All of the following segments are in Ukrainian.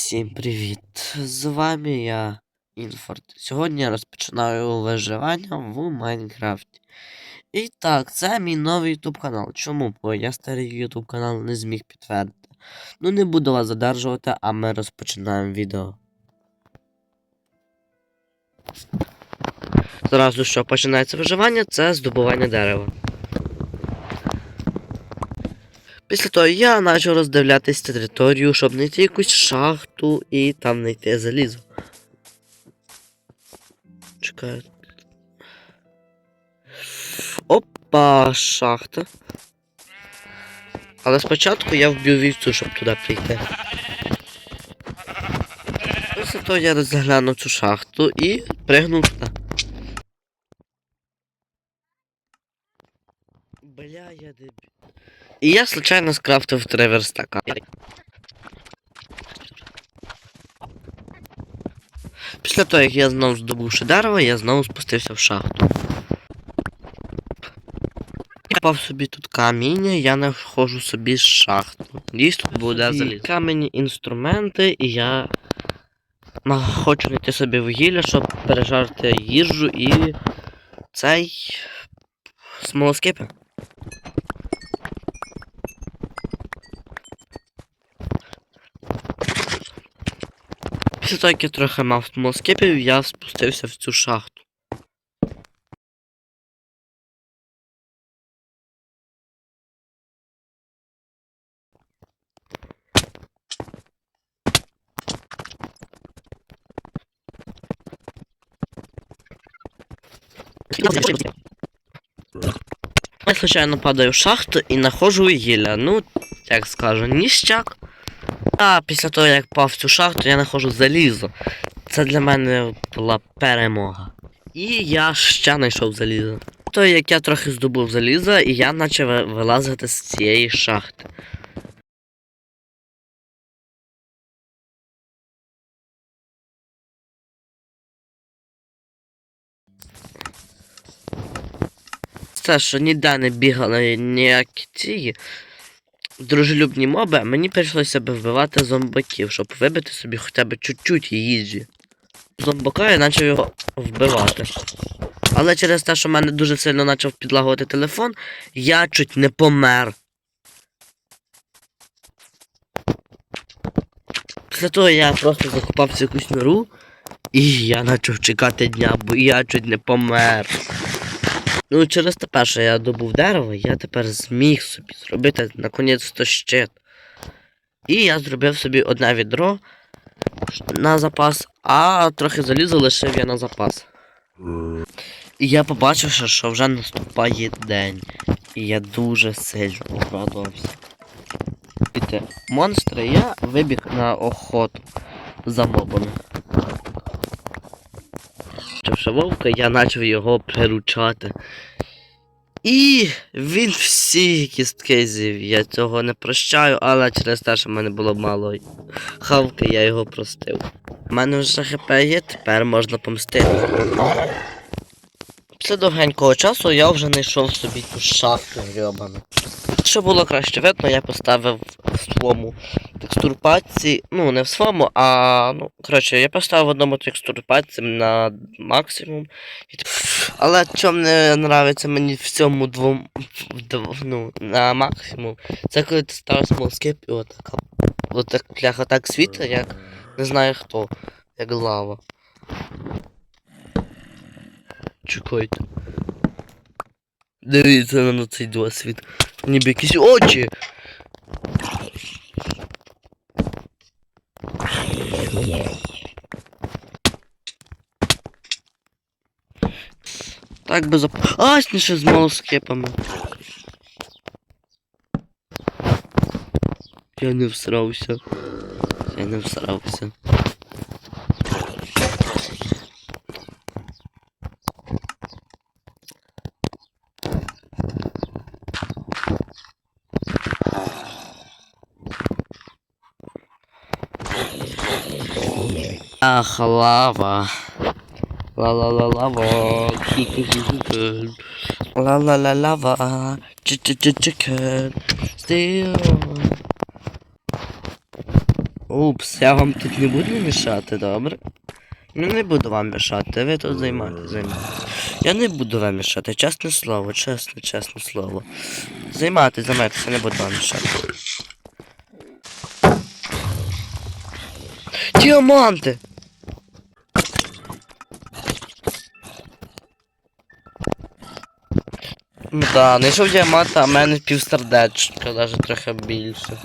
Всім привіт! З вами я, Інфорд. Сьогодні я розпочинаю виживання в Майнкрафті. І так, це мій новий ютуб канал. Чому? Бо я старий ютуб канал не зміг підтвердити. Ну не буду вас задержувати, а ми розпочинаємо відео. Зразу що починається виживання, це здобування дерева. Після того я почав роздивлятись територію, щоб знайти якусь шахту і там знайти залізо. Чекаю. Опа, шахта. Але спочатку я вб'ю вівцю, щоб туди прийти. Після того я розглянув цю шахту і пригнув туди. Бля, я дебіл. І я случайно скрафтив три верстака. Після того, як я знову здобувши дерево, я знову спустився в шахту. Копав собі тут каміння, я знаходжу собі шахту. Дійсь тут буде заліз. Камені інструменти, і я хочу знайти собі вугілля, щоб пережарити їжу і цей смолоскипи. Після того, я трохи мав смолоскипів, я спустився в цю шахту. Я случайно падаю в шахту і знаходжу гілля. Ну, як скажу, ніщак. А після того, як пав в цю шахту, я знаходжу залізо. Це для мене була перемога. І я ще знайшов залізо. То як я трохи здобув заліза, і я почав вилазити з цієї шахти. Це що ніде не бігали ніякі ці дружелюбні моби, мені прийшлося би вбивати зомбаків, щоб вибити собі хоча б чуть-чуть їжі. Зомбака я почав його вбивати. Але через те, що в мене дуже сильно почав підлагувати телефон, я чуть не помер. Після того я просто закопався якусь нору, і я почав чекати дня, бо я чуть не помер. Ну, через те, що я добув дерево, я тепер зміг собі зробити наконець-то щит. І я зробив собі одне відро на запас, а трохи заліза лишив я на запас. І я побачив, що вже наступає день. І я дуже сильно обрадувався. Піти монстри, я вибіг на охоту за мобами. Почавши вовка, я почав його приручати. І він всі кістки з'їв. Я цього не прощаю, але через те, що в мене було мало хавки, я його простив. У мене вже хп є, тепер можна помстити. Після довгенького часу я вже знайшов собі ту шахту грьобану. Щоб було краще видно, я поставив в своєму текстурпаці, ну не в своєму, а ну, коротше, я поставив в одному текстурпаці на максимум. Але що не подобається мені в цьому двом, ну, на максимум, це коли ти ставиш смолскип і отака. Отак пляха так світить, як не знаю хто, як лава. Чекайте. Дивіться на цей досвід. Ніби якісь очі. Так би зап... Асніше з малоскипами. Я не всрався. Я не всрався. Ах, лава. Ch ch chicken. Still. Упс, я вам тут не буду мішати, добре? Ну не буду вам мішати, ви тут займайтесь, займайтесь. Я не буду вам мішати, чесне слово, чесне, чесне слово. Займайтесь, займайтесь, я не буду вам мішати. Діаманти! Ну так, знайшов діамант, а в мене півсердечка, навіть трохи більше.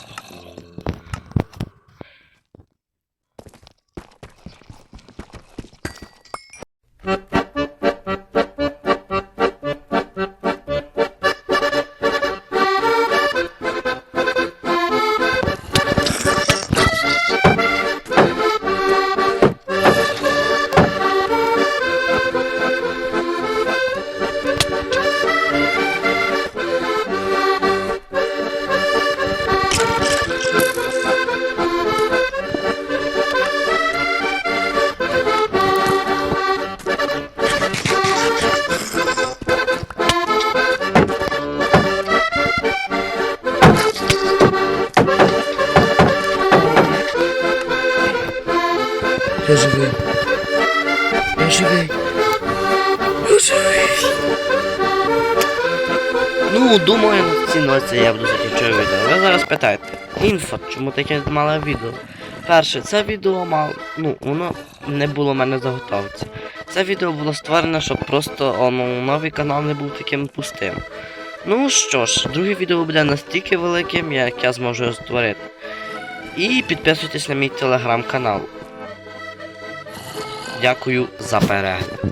Я живий. Я живий. Я живий. Ну, думаю, на цій ноці я буду закінчувати відео. Ви зараз питаєте, інфо, чому таке мале відео? Перше, це відео мало, ну, воно не було в мене заготовці. Це відео було створене, щоб просто ну, новий канал не був таким пустим. Ну що ж, друге відео буде настільки великим, як я зможу його створити. І підписуйтесь на мій телеграм-канал. Дякую за перегляд.